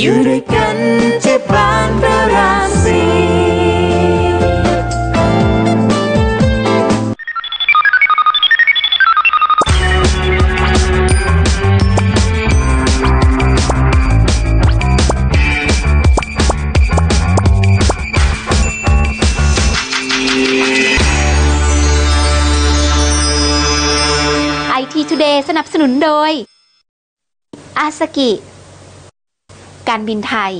อยู่ด้วยกันที่บ้านพระรามสีไอที Today สนับสนุนโดย อาสกิ การบินไทย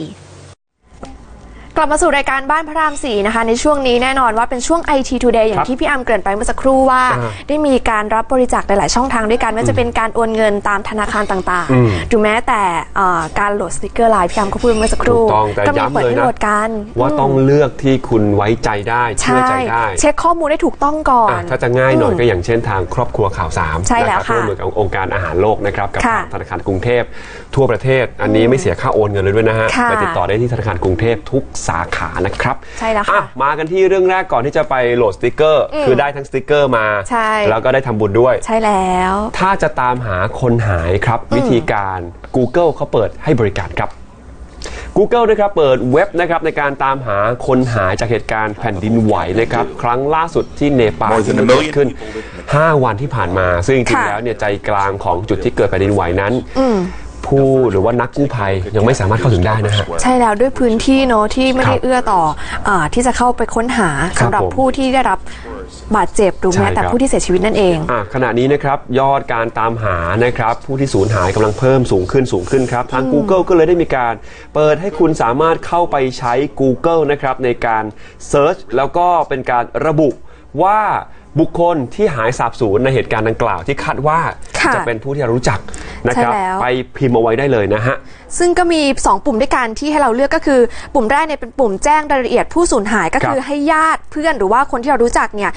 กลับมาสู่รายการบ้านพระรามสี่นะคะ ในช่วงนี้แน่นอนว่าเป็นช่วง IT Today อย่างที่พี่อัมเกริ่นไปเมื่อสักครู่ว่าอ่าได้มีการรับบริจาคหลาย ๆ ช่องทางด้วยกันไม่ว่าจะเป็นการโอนเงินตามธนาคารต่างอืมๆหรือแม้แต่เอ่อการโหลดสติกเกอร์ไลน์พี่อัมก็พูดเมื่อสักคถูรู่กต้องแต่ก็มีย้ำเปิดเลยให้นะโหลดกันว่าต้องเลือกที่คุณไว้ใจได้เชื่อใช่ใจได้ เช็คข้อมูลให้ถูกต้องก่อนอะถ้าจะง่ายหน่อยก็อย่างเช่นทางครอบครัวข่าวสามใช่แล้วนะครับค่ะร่วมมือกับองค์การอาหารโลกนะครับกับค่ะทางธนาคารกรุงเทพทั่วประเทศ อันนี้ไม่เสียค่าโอนเงินเลยด้วยนะฮะค่ะไปติดต่อได้ที่ธนาคารกรุงเทพทุกสาขานะครับใช่แล้วค่ะ อะมากันที่เรื่องแรกก่อนที่จะไปโหลดสติกเกอร์คือได้ทั้งสติกเกอร์มา ใช่ แล้วก็ได้ทำบุญด้วย ใช่แล้ว ถ้าจะตามหาคนหายครับ วิธีการ Google เขาเปิดให้บริการครับ Google นะครับเปิดเว็บนะครับในการตามหาคนหายจากเหตุการณ์แผ่นดินไหวนะครับครั้งล่าสุดที่เนปาลที่มันเกิดขึ้น 5 วันที่ผ่านมา ซึ่งจริงๆค่ะแล้วเนี่ยใจกลางของจุดที่เกิดแผ่นดินไหวนั้น ผู้หรือว่านักกู้ภัยยังไม่สามารถเข้าถึงได้นะฮะ ใช่แล้วด้วยพื้นที่เนอะที่ไม่ได้ครับเอื้อต่ออาที่จะเข้าไปค้นหาครัสำบหรับผม ผู้ที่ได้รับบาดเจ็บหรือใช่แม้แต่ครับผู้ที่เสียชีวิตนั่นเอง อะขณะนี้นะครับยอดการตามหานะครับผู้ที่สูญหายกำลังเพิ่มสูงขึ้นสูงขึ้นครับทาง Google ก็เลยได้มีการเปิดให้คุณสามารถเข้าไปใช้ Google นะครับในการ Search แล้วก็เป็นการระบุว่า บุคคลที่หายสาบสูญในเหตุการณ์ดังกล่าวที่คาดว่าค่ะจะเป็นผู้ที่เรารู้จักนะครับ ใช่แล้ว ไปพิมพ์เอาไว้ได้เลยนะฮะ ซึ่งก็มี 2 ปุ่มด้วยกันที่ให้เราเลือกก็คือ ปุ่มแรกเนี่ยเป็นปุ่มแจ้งรายละเอียดผู้สูญหายก็คือครับให้ญาติเพื่อนหรือว่าคนที่เรารู้จักเนี่ย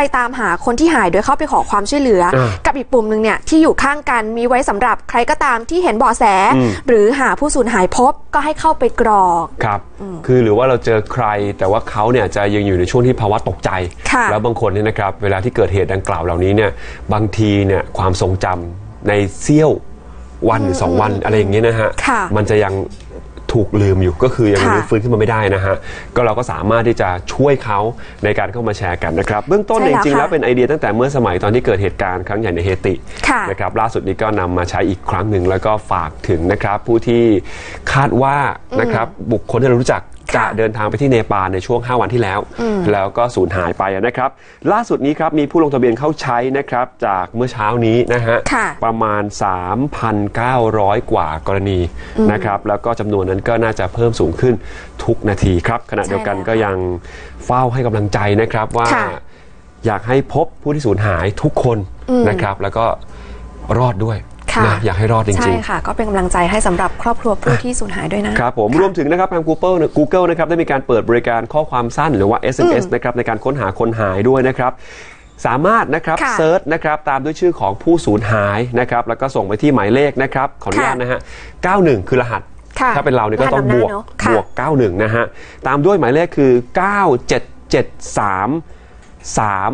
ไปตามหาคนที่หายโดยเข้าไปขอความช่วยเหลืออ่ากับอีกปุ่มหนึ่งเนี่ยที่อยู่ข้างกันมีไว้สำหรับใครก็ตามที่เห็นเบาะแสอืมหรือหาผู้สูญหายพบก็ให้เข้าไปกรอกครับคือหรือว่าเราเจอใครแต่ว่าเขาเนี่ยจะยังอยู่ในช่วงที่ภาวะตกใจค่ะแล้วบางคนเนี่ยนะครับเวลาที่เกิดเหตุดังกล่าวเหล่านี้เนี่ยบางทีเนี่ยความทรงจำในเสี้ยววันหรือสองวันอะไรอย่างเงี้ยนะฮะค่ะมันจะยัง ถูกลืมอยู่ก็คือยังค่ะรื้อฟื้นขึ้นมาไม่ได้นะฮะก็เราก็สามารถที่จะช่วยเขาในการเข้ามาแชร์กันนะครับ เบื้องต้นใช่เนี่ยแล้วจริงๆค่ะแล้วเป็นไอเดียตั้งแต่เมื่อสมัยตอนที่เกิดเหตุการณ์ครั้งใหญ่ในเฮติค่ะนะครับล่าสุดนี้ก็นำมาใช้อีกครั้งหนึ่งแล้วก็ฝากถึงนะครับผู้ที่คาดว่านะครับบุคคลที่เรารู้จัก จะค่ะเดินทางไปที่เนปาลในช่วง 5 วันที่แล้ว แล้วก็สูญหายไปนะครับ ล่าสุดนี้ครับมีผู้ลงทะเบียนเข้าใช้นะครับจากเมื่อเช้านี้นะฮะค่ะประมาณ 3,900 กว่ากรณีนะครับแล้วก็จำนวนนั้นก็น่าจะเพิ่มสูงขึ้นทุกนาทีครับขณะเดียวกันใช่แล้วก็ยังเฝ้าให้กำลังใจนะครับว่าค่ะอยากให้พบผู้ที่สูญหายทุกคนนะครับ แล้วก็รอดด้วยค่ะ นะอยากให้รอดจใช่ริงค่ะ ก็เป็นกำลังใจให้สำหรับครอบครัวผู้ที่สูญหายด้วยนะๆครับผมรวมถึงนะครับทาง Google เนี่ย Google นะครับได้มีการเปิดบริการข้อความสั้นหรือว่า SMS นะครับในการค้นหาคนหายด้วยนะครับสามารถนะครับค่ะเซิร์ชนะครับตามด้วยชื่อของผู้สูญหายนะครับแล้วก็ส่งไปที่หมายเลขนะครับขออนุญาตค่ะนะฮะ91 คือรหัส ค่ะถ้าเป็นเราเนี่ยก็ต้องรหัสบวกนำหน้าเนอะค่ะ บวก 91 นะฮะตามด้วยหมายเลขคือ 9773 3 0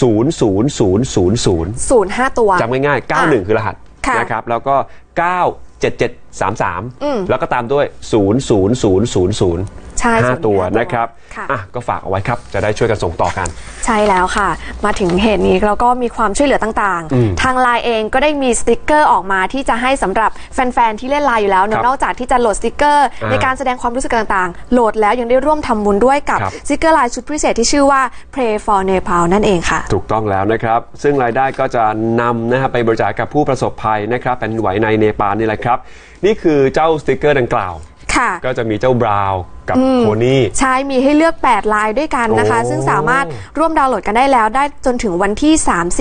0 0 0 0 ศูนย์ห้าตัว จำง่ายๆ91 คือรหัสค่ะ นะครับแล้วก็ 97733 แล้วก็ตามด้วย 00000 ใช่ห้า0ตัวห้านะครับค่ะ อะก็ฝากเอาไว้ครับ จะได้ช่วยกันส่งต่อกัน ใช่แล้วค่ะ มาถึงเหตุนี้เราก็มีความช่วยเหลือต่างอืมๆ ทางไลน์เองก็ได้มีสติกเกอร์ออกมาที่จะให้สำหรับแฟนๆ ที่เล่นไลน์อยู่แล้วเนครัอะบนอกจากที่จะโหลดสติกเกอร์ อ่าในการแสดงความรู้สึกต่างๆ โหลดแล้วยังได้ร่วมทำบุญด้วยกับครับ สติกเกอร์ไลน์ชุดพิเศษที่ชื่อว่า Pray for Nepal นั่นเองค่ะ ถูกต้องแล้วนะครับ ซึ่งรายได้ก็จะนำนะฮะไปบริจาคกับผู้ประสบภัยนะครับแผ่นดินไหวในเนปาลนี่แหละครับ นี่คือเจ้าสติกเกอร์ดังกล่าว ค่ะ ก็จะมีเจ้าบราวน์กับโคนี่ ใช่มีให้เลือก 8 ลายด้วยกันนะคะ โอ้ ซึ่งสามารถร่วมดาวน์โหลดกันได้แล้ว ได้จนถึงวันที่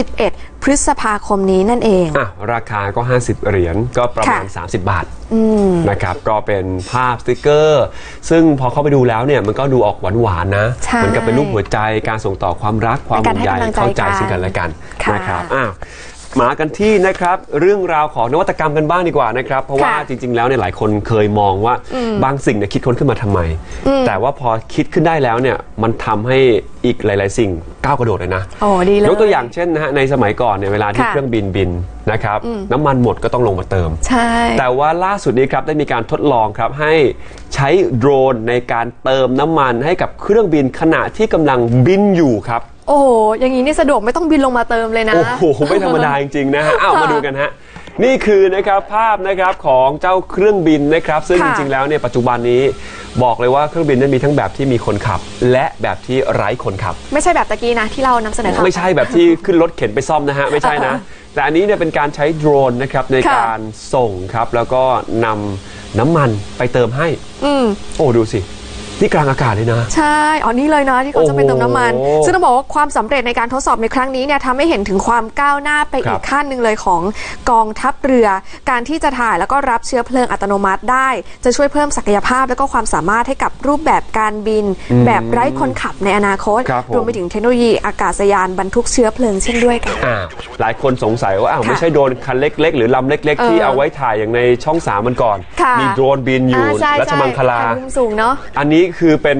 31 พฤษภาคมนี้นั่นเอง อะราคาก็ 50 เหรียญก็ประมาณ ค่ะ 30 บาทนะครับก็เป็นภาพสติกเกอร์ ซึ่งพอเข้าไปดูแล้วเนี่ยมันก็ดูออกหวานๆนะใช่เหมือนกับเป็นรูปหัวใจการส่งต่อความรักความเป็นห่กาวรงใยให้กำลังใจเข้าใจกัน ซึ่งกันและกันค่ะ นะครับอ้าว มากันที่นะครับเรื่องราวของนวัตกรรมกันบ้างดีกว่านะครับ เพราะว่าค่ะจริง ๆ แล้วเนี่ยหลายคนเคยมองว่าบางสิ่งเนี่ยคิดค้นขึ้นมาทำไม แต่ว่าพอคิดขึ้นได้แล้วเนี่ยมันทำให้อีกหลาย ๆ สิ่งก้าวกระโดดเลยนะโอ้ดีเลยยกตัวอย่างเช่นนะฮะในสมัยก่อนเนี่ยเวลาที่ค่ะ เครื่องบินบินนะครับน้ำมันหมดก็ต้องลงมาเติม ใช่ แต่ว่าล่าสุดนี้ครับได้มีการทดลองครับให้ใช้โดรนในการเติมน้ำมันให้กับเครื่องบินขณะที่กำลังบินอยู่ครับโอ้โห อย่างนี้นี่สะดวกไม่ต้องบินลงมาเติมเลยนะ โอ้โห ไม่ธรรมดาจริงๆนะฮะอ้าวมาดูกันฮะ นี่คือนะครับภาพนะครับของเจ้าเครื่องบินนะครับ ซึ่งจค่ะ ริงๆแล้วเนี่ยปัจจุบันนี้บอกเลยว่าเครื่องบินนั้นมีทั้งแบบที่มีคนขับ และแบบที่ไร้คนขับ ไม่ใช่แบบตะกี้นะที่เรานำเสนอข่าว ไม่ใช่แบบที่ขึ้นรถเข็นไปซ่อมนะฮะ ไม่ใช่นะ แต่อันนี้เนี่ยเป็นการใช้โดรนนะครับในค่ะ การส่งครับ แล้วก็นำน้ำมันไปเติมให้ อืม โอ้ดูสิ ที่กลางอากาศเลยนะ ใช่อ๋อนี่เลยนะที่เขาจะไปเติมน้ำมันโอ้โหซึ่งต้องบอกว่าความสำเร็จในการทดสอบในครั้งนี้เนี่ยทำให้เห็นถึงความก้าวหน้าไปครัอีบกขั้นหนึ่งเลยของกองทัพเรือ การที่จะถ่ายแล้วก็รับเชื้อเพลิงอัตโนมัติได้ จะช่วยเพิ่มศักยภาพแล้วก็ความสามารถให้กับรูปแบบการบิน แบบไร้คนขับในอนาคตครับผมรวมไปถึงเทคโนโลยีอากาศยานบรรทุกเชื้อเพลิงเช่นด้วยกันอ่าหลายคนสงสัยว่าอ้าวค่ะไม่ใช่โดรนคันเล็ก ๆ หรือลำเล็ก ๆ ที่เออเอาไว้ถ่ายอย่างในช่องสามมันก่อนค่ะมีโดรนบินอยู่าใช่รัชมังคลาใช่ถ่ยมุมสูงเนาะอันนี้คือเป็น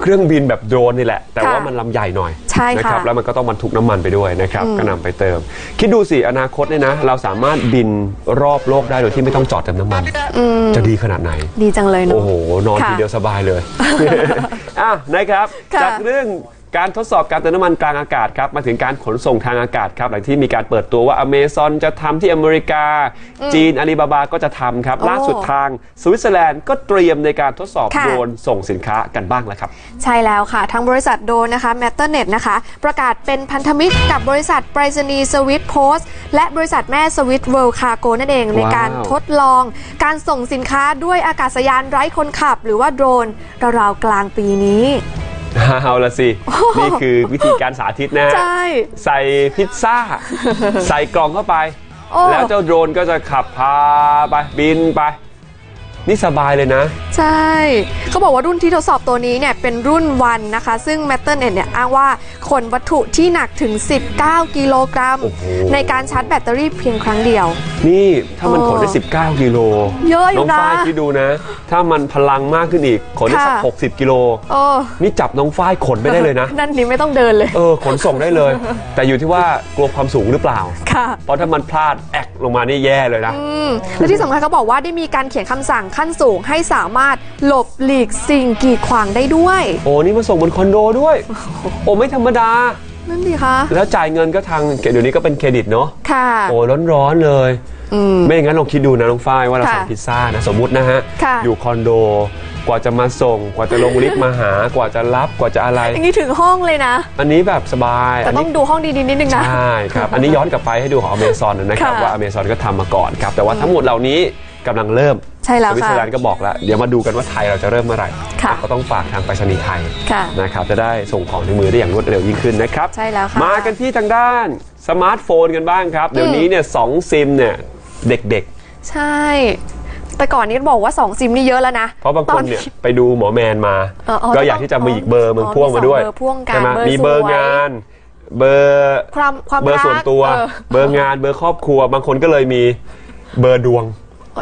เครื่องบินแบบโดรนนี่แหละ แต่ค่ะว่ามันลำใหญ่หน่อยใช่ค่ะนะครับแล้วมันก็ต้องบรรทุกน้ำมันไปด้วยนะครับก็นำไปเติม คิดดูสิอนาคตเนี่ยนะ เราสามารถบินรอบโลกได้โดยที่ไม่ต้องจอดเติมน้ำมันจะดีขนาดไหน ดีจังเลยเนาะโอ้โห นอนค่ะทีเดียวสบายเลย อะนะครับ ค่ะจากเรื่อง การทดสอบการเติมน้ำมันกลางอากาศครับมาถึงการขนส่งทางอากาศครับหลังที่มีการเปิดตัวว่าอเมซอนจะทำที่อเมริกา จีนอาลีบาบาก็จะทำครับโอ้ล่าสุดทางสวิตเซอร์แลนด์ก็เตรียมในการทดสอบค่ะโดรนส่งสินค้ากันบ้างแล้วครับ ใช่แล้วค่ะ ทางบริษัทโดนนะคะ m a t t e r n e t นะคะ ประกาศเป็นพันธมิตรกับบริษัทไปรษณีย์สวิ t โพสและบริษัทแม่สวิ t เวิลด์คาโกนั่นเอง ในการทดลอง การส่งสินค้าด้วยอากาศยานไร้คนขับ หรือว่าโดรนราวๆกลางปีนี้ เอาละสิ นี่คือวิธีการสาธิตนะฮะใช่ ใส่พิซซ่า ใส่กล่องเข้าไปโอ้แล้วเจ้าโดรนก็จะขับพาไปบินไป นี่สบายเลยนะ ใช่ เขาบอกว่ารุ่นที่ทดสอบตัวนี้เนี่ยเป็นรุ่นวันนะคะ ซึ่ง m a t t e r n e t เนี่ยอ้างว่าขนวัตถุที่หนักถึง 19 กิโลกรัม โอ้โห ในการชาร์จแบตเตอรี่เพียงครั้งเดียว นี่ถ้ามันขนได้ 19 กิโลเยอะอยู่นะน้องฝ้ายคิดดูนะ ถ้ามันพลังมากขึ้นอีกขนได้สักค่ะ 60 กิโล โอ้นี่จับน้องฝ้ายขนไปได้เลยนะ นั่นนี่ไม่ต้องเดินเลย เออ ขนส่งได้เลย แต่อยู่ที่ว่ากลัวความสูงหรือเปล่า ค่ะ เพราะถ้ามันพลาดแอกลงมานี่แย่เลยนะ อืมและที่สำคัญเขาบอกว่าได้มีการเขียนคำสั่งขั้นสูงให้สามารถหลบหลีกสิ่งกีดขวางได้ด้วย โอ้นี่มาส่งบนคอนโดด้วย โอ้ไม่ธรรมดา นั่นดีคะ แล้วจ่ายเงินก็ทางเดี๋ยวนี้ก็เป็นเครดิตเนาะ ค่ะ โอ้ร้อนๆเลยอืมไม่อย่างนั้นลองคิดดูนะน้องฝ้ายว่าเราค่ะสั่งพิซซ่านะสมมุตินะฮะค่ะอยู่คอนโดกว่าจะมาส่ง กว่าจะลงลิฟต์มาหากว่าจะรับกว่าจะอะไรอย่างนี้ถึงห้องเลยนะ อันนี้แบบสบายแต่อันต้อนี้งดูห้องดีๆนิดนึงนะใช่ครับอันนี้ย้อนกลับไปให้ดูของอเมซอนนะครับค่ะว่าอเมซอนก็ทำมาก่อนครับแต่ว่าทั้งหมดเหล่านี้ กำลังเริ่มใช่แล้วสวิตค่ะเซอร์แลนด์ก็บอกแล้ว เดี๋ยวมาดูกันว่าไทยเราจะเริ่มเมื่อไหร่ค่ะก็ต้องฝากทางไปรษณีย์ไทยค่ะนะครับจะได้ส่งของถึงมือได้อย่างรวดเร็วยิ่งขึ้นนะครับใช่แล้วค่ะมากันที่ทางด้านสมาร์ทโฟนกันบ้างครับ เดี๋ยวนี้เนี่ยสองซิมเนี่ยเด็กใช่ แต่ก่อนนี้บอกว่า 2 ซิมนี่เยอะแล้วนะๆ เพราะบางตคอนเนี่ยไปดูหมอแมนมา เอออ๋อก็อยากที่จะมีอีกเบอร์มึงอ๋อพ่วงมาด้วยมีสองเบอร์พ่วงกันใช่ไหมเบอร์มีเบอร์สวยงาน เบอร์ความความเบอร์ส่วนรักตัว เออ เบอร์งานเบอร์ครอบครัว บางคนก็เลยมีเบอร์ดวง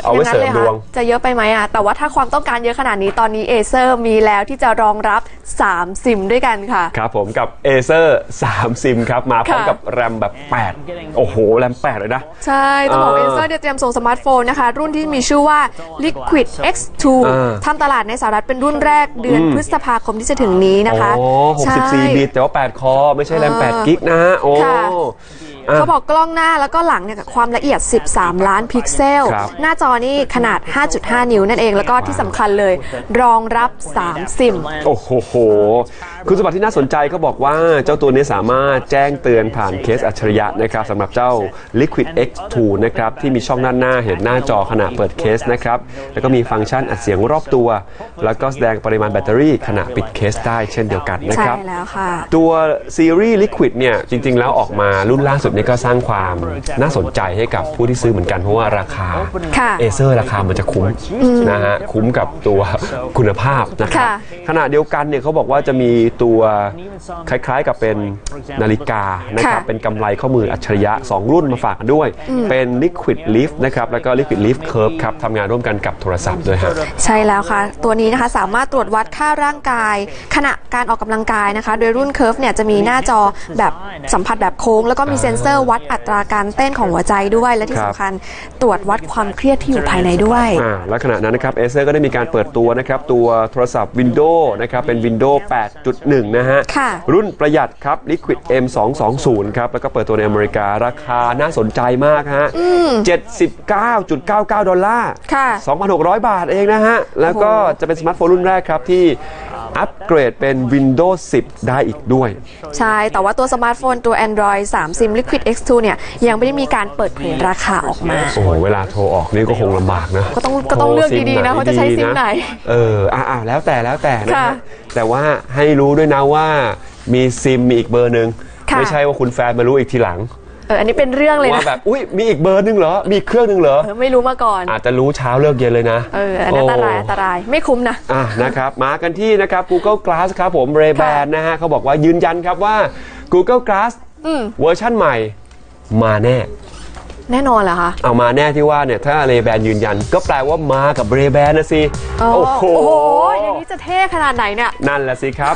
เอาไว้เสริมย่งนั้นดลวยงค่ะจะเยอะไปไหมอะ แต่ว่าถ้าความต้องการเยอะขนาดนี้ตอนนี้เอเซอร์มีแล้วที่จะรองรับ 3 ซิมด้วยกันค่ะ ครับผมกับ Acer 3ซิมครับ มาพร้อมค่ะกับแรมแบบ 8 โอ้โห แรม 8 เลยนะ ใช่ต้องบอกเอเออเซอร์เนี่ยเตรียมส่งสมาร์ทโฟนนะคะ รุ่นที่มีชื่อว่า Liquid X2 เออทำตลาดในสหรัฐเป็นรุ่นแรกเดือนพฤษภาคมที่จะถึงนี้นะคะโอ้ใช่64บิตแต่ว่า 8 คอ ไม่ใช่แรมเออ8กิกนะฮะโอ้ค่ะอะเขาบอกกล้องหน้าแล้วก็หลังเนี่ยกับความละเอียด 13 ล้านพิกเซลครับหน้าจอนี่ขนาด 5.5 นิ้วนั่นเอง แล้วก็ที่สำคัญเลย รองรับ 3 ซิม โอ้โห คุณสมบัติที่น่าสนใจก็บอกว่าเจ้าตัวนี้สามารถแจ้งเตือนผ่านเคสอัจฉริยะนะครับสำหรับเจ้า Liquid X2 นะครับที่มีช่องด้านหน้าเห็นหน้าจอขณะเปิดเคสนะครับแล้วก็มีฟังก์ชันอัดเสียงรอบตัว แล้วก็แสดงปริมาณแบตเตอรี่ขณะปิดเคสได้เช่นเดียวกันนะใช่ครับแล้วค่ะตัวซีรีส์ Liquid เนี่ยจริง ๆ แล้วออกมารุ่นล่าสุดนี่ก็สร้างความน่าสนใจให้กับผู้ที่ซื้อเหมือนกันเพราะว่าราคาค่ะเอเซอร์ราคามันจะคุ้มนะฮะคุ้มกับตัวคุณภาพนะครับค่ะขณะเดียวกันเนี่ยเนี่ยเขาบอกว่าจะมีตัวคล้ายๆกับเป็นนาฬิกานะครับค่ะเป็นกำไรข้อมืออัจฉริยะ 2 รุ่นมาฝากกันด้วย เป็น Liquid Lift นะครับ แล้วก็ Liquid Lift Curve ครับทำงานร่วมกันกับโทรศัพท์ด้วยฮะใช่แล้วค่ะ ตัวนี้นะคะสามารถตรวจวัดค่าร่างกาย ขณะการออกกำลังกายนะคะ โดยรุ่นเคิร์ฟเนี่ยจะมีหน้าจอแบบสัมผัสแบบโค้ง แล้วก็มีเซ็นเซอร์วัดอัตราการเต้นของหัวใจด้วย และที่ครับสำคัญตรวจวัดความเครียดที่อยู่ภายในด้วยอ่าและขณะนั้นนะครับเอเซอร์ก็ได้มีการเปิดตัวนะครับตัวโทรศัพท์ Windows นะครับเป็น Windows 8.1นะฮะ ค่ะ รุ่นประหยัดครับ Liquid M220 ครับ แล้วก็เปิดตัวในอเมริการาคาน่าสนใจมากฮะ79.99 ดอลลาร์ ค่ะ 2,600 บาทเองนะฮะ แล้วก็จะเป็นสมาร์ทโฟนรุ่นแรกครับที่ อัปเกรดเป็น Windows 10 ได้อีกด้วย ใช่ แต่ว่าตัวสมาร์ทโฟนตัว Android 3 SIM Liquid X2 เนี่ย ยังไม่ได้มีการเปิดเผยราคาออกมา โอ้โห เวลาโทรออกนี่ก็คงลำบากนะ ก็ต้องก็ต้องเลือกดีๆนะว่าจะใช้ซิมไหน เออ อ่าแล้วแต่แล้วแต่นะค่ะฮะแต่ว่าให้รู้ด้วยนะว่ามีซิมมีอีกเบอร์หนึ่งค่ะไม่ใช่ว่าคุณแฟนมารู้อีกทีหลัง เอออันนี้เป็นเรื่องเลยว่านะแบบอุ้ยมีอีกเบอร์หนึงเหรอมีอีกเครื่องหนึงเหรอ เออไม่รู้มาก่อน อาจจะรู้เช้าเลิกเย็นเลยนะเอออันนี้อันตรายอันตรายไม่คุ้มนะ อะนะครับ มากันที่นะครับ Google Glass ครับผมเรแบนนะฮะเขาบอกว่ายืนยันครับว่า Google Glass อืม เวอร์ชั่นใหม่ มาแน่ แน่นอนเหรอคะ เอามาแน่ที่ว่าเนี่ย ถ้าเรแบนยืนยัน ก็แปลว่ามากับเรแบนนะสิ โอ้โห อย่างนี้จะเท่ขนาดไหนเนี่ย นั่นแหละสิครับ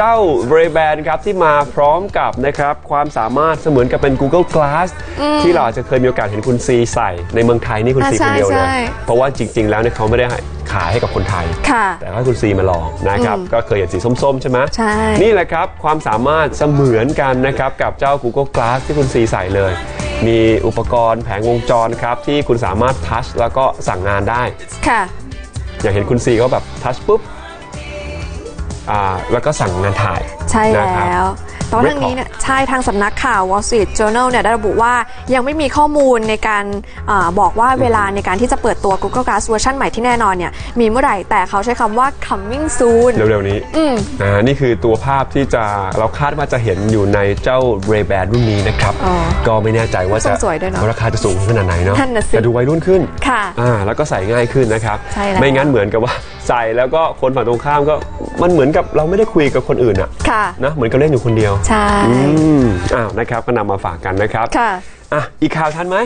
เจ้า Ray Ban ครับที่มาพร้อมกับนะครับความสามารถเสมือนกับเป็น Google Glass ที่เราอาจจะเคยมีโอกาสเห็นคุณซีใส่ในเมืองไทยนี่คุณอ่าซีคนเดียวเลใช่ยใช่เพราะว่าจริง ๆ แล้วเนี่ยเขาไม่ได้ขายให้กับคนไทยค่ะแต่ให้คุณซีมาลองนะครับก็เคยเห็นสีส้มๆ ใช่ไหมใช่นี่แหละครับความสามารถเสมือนกันนะครับกับเจ้า Google Glass ที่คุณซีใส่เลยมีอุปกรณ์แผงวงจรครับ ที่คุณสามารถทัชแล้วก็สั่งงานได้ ค่ะ อย่างเห็นคุณซีก็แบบทัชปุ๊บ อ่าแล้วก็สั่งงานถ่ายใช่นะครับแล้วแต่ว่าไม่ทางขอนี้เนี่ยใช่ทางสำนักข่าว Wall Street Journal เนี่ยได้ระบุว่ายังไม่มีข้อมูลในการอาบอกว่าเวลาในการที่จะเปิดตัว Google Glass เวอร์ชันใหม่ที่แน่นอนเนี่ยมีเมื่อไหร่แต่เขาใช้คำว่า coming soon เร็วๆนี้อืมอ่านี่คือตัวภาพที่จะเราคาดว่าจะเห็นอยู่ในเจ้า Ray Ban รุ่นนี้นะครับ อ๋อก็ไม่แน่ใจว่าจะทรงสวยด้วยเนอะราคาจะสูงขนาดไหนเนาะนั่นน่ะสิแต่ดูวัยรุ่นขึ้นค่ะอ่าแล้วก็ใส่ง่ายขึ้นนะครับ ใช่แล้ว ไม่งั้นเหมือนกับว่า ใส่แล้วก็คนฝั่งตรงข้ามก็มันเหมือนกับเราไม่ได้คุยกับคนอื่นอะค่ะ นะเหมือนกับเล่นอยู่คนเดียวใช่ อืมอ้าวนะครับก็นำมาฝากกันนะครับ ค่ะ อะ อีกข่าวทันไหม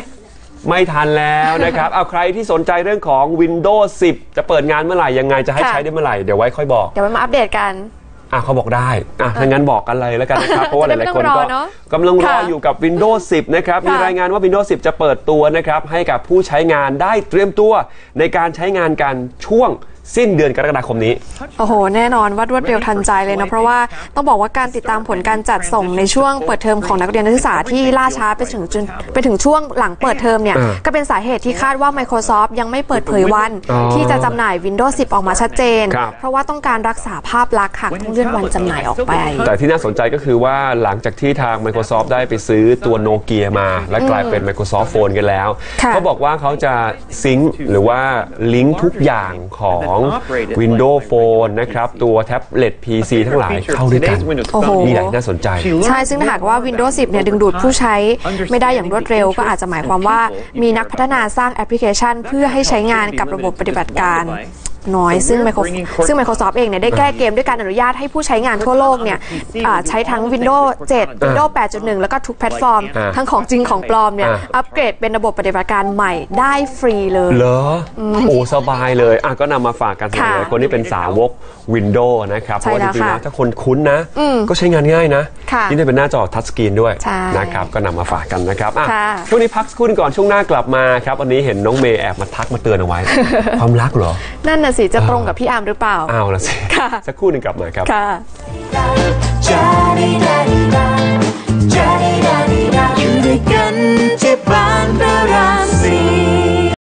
ไม่ทันแล้วนะครับ เอาใครที่สนใจเรื่องของ Windows 10 จะเปิดงานเมื่อไหร่ ยังไงจะให้ค่ะ ใช้ได้เมื่อไหร่ เดี๋ยวไว้ค่อยบอก เดี๋ยวมาอัปเดตกัน อะเขาบอกได้ อะถ้างั้นบอกกันเลยแล้วกันนะครับ เพราะว่าหจะได้ลาย ๆ คนไม่ต้ก็องรอเนอะกำลังรอค่ะอยู่กับ Windows 10 นะครับ มีค่ะ รายงานว่า Windows 10 จะเปิดตัวนะครับ ให้กับผู้ใช้งานได้เตรียมตัวในการใช้งานกันช่วง สิ้นเดือนกรกฎาคมนี้ โอ้โห แน่นอนว่ารวดเร็วทันใจเลยนะเพราะว่าต้องบอกว่าการติดตามผลการจัดส่งในช่วงเปิดเทอมของนักเรียนนักศึกษาที่ล่าช้าไปถึงจนไปถึงช่วงหลังเปิดเทอมเนี่ยอ่าก็เป็นสาเหตุที่คาดว่า Microsoft ยังไม่เปิดเผยวันอ๋อที่จะจำหน่าย Windows 10 ออกมาชัดเจน ครับ เพราะว่าต้องการรักษาภาพลักษณ์หากต้องเลื่อนวันจำหน่ายออกไป แต่ที่น่าสนใจก็คือว่าหลังจากที่ทาง Microsoft ได้ไปซื้อตัวโนเกียมา และกลายเป็น Microsoft Phone กันแล้ว ค่ะ เขาบอกว่าเขาจะซิงค์หรือว่าลิงก์ทุกอย่างของ Windows Phone นะครับ ตัวแท็บเล็ต PC ทั้งหลายเข้าด้วยกันโอ้โหนี่แหละน่าสนใจ ใช่ ซึ่งถ้าหากว่า Windows 10 เนี่ยดึงดูดผู้ใช้ไม่ได้อย่างรวดเร็ว ก็อาจจะหมายความว่ามีนักพัฒนาสร้างแอปพลิเคชัน เพื่อให้ใช้งานกับระบบปฏิบัติการ น้อย ซึ่ง Microsoft ซึ่ง Microsoft เองเนี่ยได้แก้เกมด้วยการอนุญาตให้ผู้ใช้งานทั่วโลกเนี่ยอ่าใช้ทั้ง Windows 7 Windows 8.1 แล้วก็ทุกแพลตฟอร์มอ่าทั้งของจริงของปลอมเนี่ยอ่าอัปเกรดเป็นระบบปฏิบัติการใหม่ได้ฟรีเลยเหรออโอ้สบายเลยอะก็นำมาฝากกันสำหรับค่ะหลายคนที่เป็นสาวก Windows นะครับเพใช่ราะว่าแล้วจริงๆค่ะแล้วถ้าคนคุ้นนะ ก็ใช้งานง่ายนะค่ะยิ่งได้เป็นหน้าจอทัชสกรีนด้วยใช่นะครับก็นำมาฝากกันนะครับอะค่ะช่วงนี้พักสักครู่หนึงก่อนช่วงหน้ากลับมาครับวันนี้เห็นน้องเมย์แอบมาทักมาเตือนเอาไว้ความรักเหรอนั่นน่ะสิจะตรงกับพี่อาร์มหรือเปล่าอ้าวละสิค่ะสักครู่หนึ่งกลับมาครับค่ะ อยู่ด้วยกันที่บ้านพระรามสี่